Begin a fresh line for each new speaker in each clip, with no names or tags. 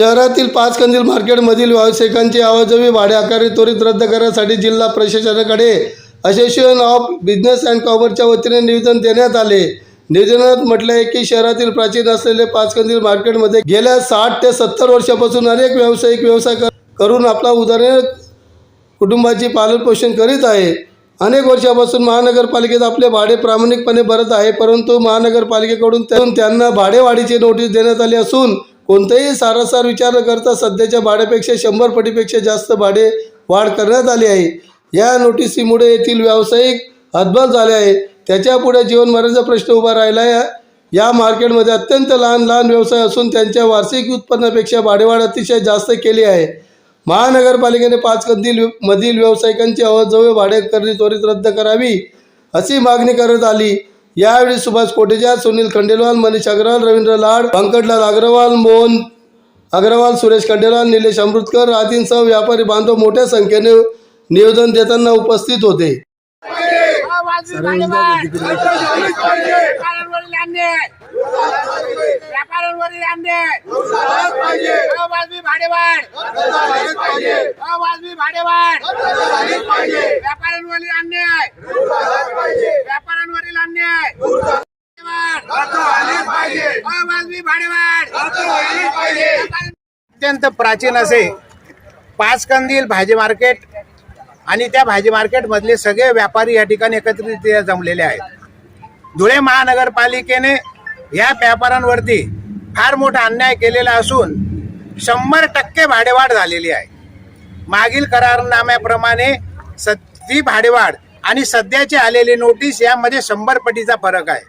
शहरातील पाच कंदील मार्केटमधील व्यावसायिकांची आवाजवी भाडे आकारणी त्वरित रद्द करण्यासाठी जिल्हा प्रशासनाकडे असोसिएशन ऑफ बिझनेस अँड कॉमर्सच्या वतीने निवेदन देण्यात आले. निवेदनात म्हटलं आहे की शहरातील प्राचीन असलेले पाच कंदील मार्केटमध्ये गेल्या साठ ते सत्तर वर्षापासून अनेक व्यावसायिक व्यवसाय करून आपला उदाहरण कुटुंबाची पालनपोषण करीत आहे. अनेक वर्षापासून महानगरपालिकेत आपले भाडे प्रामाणिकपणे भरत आहे परंतु महानगरपालिकेकडून त्यांना भाडेवाढीची नोटीस देण्यात आली असून कोणताही सारासार विचार न करता सध्याच्या भाड्यापेक्षा शंभर पटीपेक्षा जास्त भाडे वाढ करण्यात आली आहे. या नोटिसीमुळे येथील व्यावसायिक हतबल झाले आहे. त्याच्यापुढे जीवनमरणाचा प्रश्न उभा राहिला आहे. या मार्केटमध्ये अत्यंत लहान लहान व्यवसाय असून त्यांच्या वार्षिक उत्पन्नापेक्षा भाडेवाढ अतिशय जास्त केली आहे. महानगरपालिकेने पाच कंदील मधील व्यावसायिकांची अवजवळ भाडे करणी त्वरित रद्द करावी अशी मागणी करण्यात आली. यावेळी सुभाष कोटेजा सुनील खंडेलवाल मनीष अग्रवाल रवींद्र लाड पंकजलाल अग्रवाल मोहन अग्रवाल सुरेश खंडेलवाल निलेश अमृतकर आदींसह व्यापारी बांधव मोठ्या संख्येने निवेदन देताना उपस्थित होते.
व्यापाऱ्यांवरील अन्याय. व्यापाऱ्यांवरील अन्याय. अवाजवी भाडेवाढ. अवाजवी भाडेवाढ. व्यापाऱ्यांवरील अन्याय. पाहिजे
अत्यंत प्राचीन असे पाच कंदील भाजी मार्केट आणि त्या भाजी मार्केटमधले सगळे व्यापारी या ठिकाणी एकत्रित जमलेले आहेत. धुळे महानगरपालिकेने या व्यापाऱ्यांवरती फार मोठा अन्याय केलेला असून शंभर टक्के भाडेवाढ झालेली आहे. मागील करारनाम्याप्रमाणे स भाडेवाढ आणि सध्याची आलेली नोटीस यामध्ये शंभर पटीचा फरक आहे.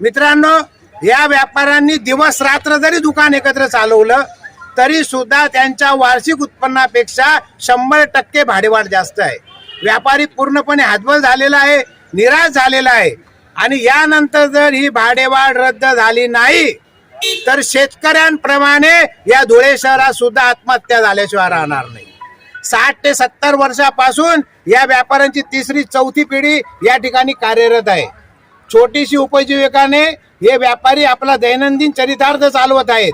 मित्रांनो या व्यापाऱ्यांनी दिवस रात्र जरी दुकान एकत्र चालवलं तरी सुद्धा त्यांच्या वार्षिक उत्पन्नापेक्षा शंभर टक्के भाडेवाढ जास्त आहे. व्यापारी पूर्णपणे हातबल झालेला आहे निराश झालेला आहे. आणि यानंतर जर ही भाडेवाढ रद्द झाली नाही तर शेतकऱ्यांप्रमाणे या धुळे शहरात सुद्धा आत्महत्या झाल्याशिवाय राहणार नाही. साठ ते सत्तर वर्षापासून या व्यापाऱ्यांची तिसरी चौथी पिढी या ठिकाणी कार्यरत आहे. छोटीशी उपजीविकाने हे व्यापारी आपला दैनंदिन चरितार्थ चालवत आहेत.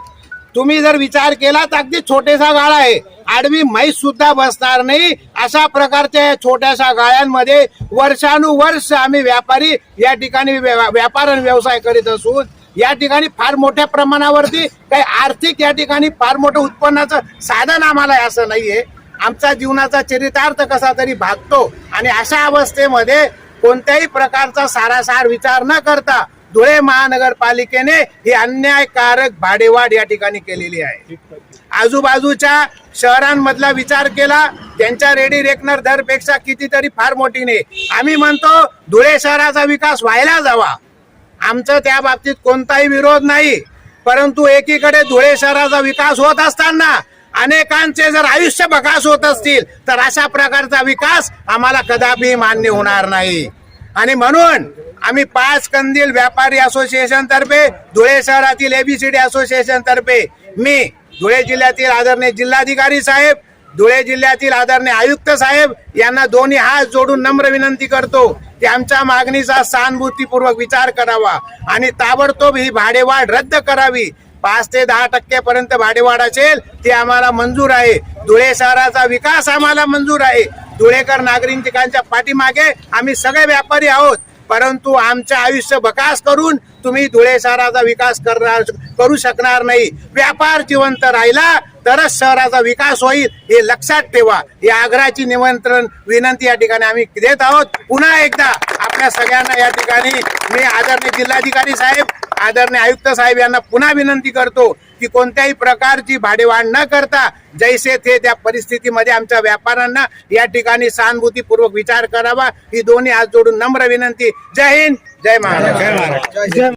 तुम्ही जर विचार केला तर अगदी छोटेसा गाळा आहे. आडवी म्हैस सुद्धा बसणार नाही. अशा प्रकारच्या या छोट्याशा गाळ्यांमध्ये वर्षानुवर्ष आम्ही व्यापारी या ठिकाणी व्या- व्यापार आणि व्यवसाय करीत असून या ठिकाणी फार मोठ्या प्रमाणावरती काही आर्थिक या ठिकाणी फार मोठं उत्पन्नाचं साधन आम्हाला असं नाहीये. आमचा जीवनाचा चरितार्थ कसा तरी भागतो आणि अशा अवस्थेमध्ये कोणत्याही प्रकारचा सारासार विचार न करता धुळे महानगरपालिकेने ही अन्यायकारक भाडेवाढ या ठिकाणी केलेली आहे. आजूबाजूच्या शहरांमधला विचार केला त्यांच्या रेडी रेकनर दरपेक्षा कितीतरी फार मोठी नाही आम्ही म्हणतो धुळे शहराचा विकास व्हायला जावा. आमचं त्या बाबतीत कोणताही विरोध नाही परंतु एकीकडे धुळे शहराचा विकास होत असताना अनेकांचे जर आयुष्य बकास होत असतील तर अशा प्रकारचा विकास आम्हाला कदापि मान्य होणार नाही. आणि म्हणून आम्ही पाच कंदील व्यापारी असोसिएशन तर्फे धुळे शहरातील एबीसीडी असोसिएशन तर्फे मी धुळे जिल्ह्यातील आदरणीय जिल्हाधिकारी साहेब धुळे जिल्ह्यातील आदरणीय आयुक्त साहेब यांना दोन्ही हात जोडून नम्र विनंती करतो की आमच्या मागणीचा सहानुभूतीपूर्वक विचार करावा आणि ताबडतोब ही भाडेवाढ रद्द करावी. पाच ते दहा टक्क्यापर्यंत भाडेवाढ असेल ती आम्हाला मंजूर आहे. धुळे शहराचा विकास आम्हाला मंजूर आहे. धुळेकर नागरिकांच्या पाठीमागे आम्ही सगळे व्यापारी आहोत. परंतु आमचं आयुष्य बकास करून तुम्ही धुळे शहराचा विकास करणार करू शकणार नाही. व्यापार जिवंत राहिला तरच शहराचा विकास होईल हे लक्षात ठेवा. या आग्रहाची निमंत्रण विनंती या ठिकाणी आम्ही देत आहोत. पुन्हा एकदा आपल्या सगळ्यांना या ठिकाणी. मी आदरणीय जिल्हाधिकारी साहेब आदरणीय आयुक्त साहेब यांना पुन्हा विनंती करतो की कोणत्याही प्रकारची भाडेवाढ न करता जैसे ते त्या परिस्थितीमध्ये आमच्या व्यापाऱ्यांना या ठिकाणी सहानुभूतीपूर्वक विचार करावा. ही दोन्ही हात जोडून नम्र विनंती. जय हिंद. जय महाराष्ट्र.